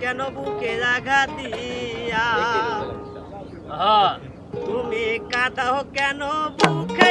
কেন বুকে আঘাত দিয়া? তুমি কাঁদাও কেন বুকে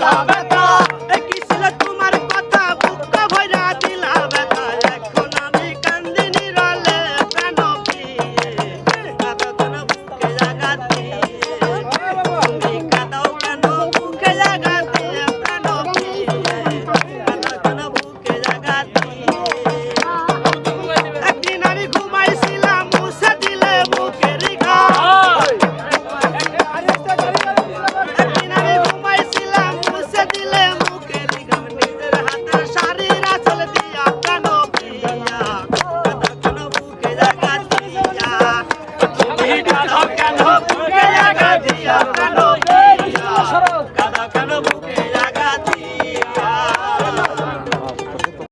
Bye.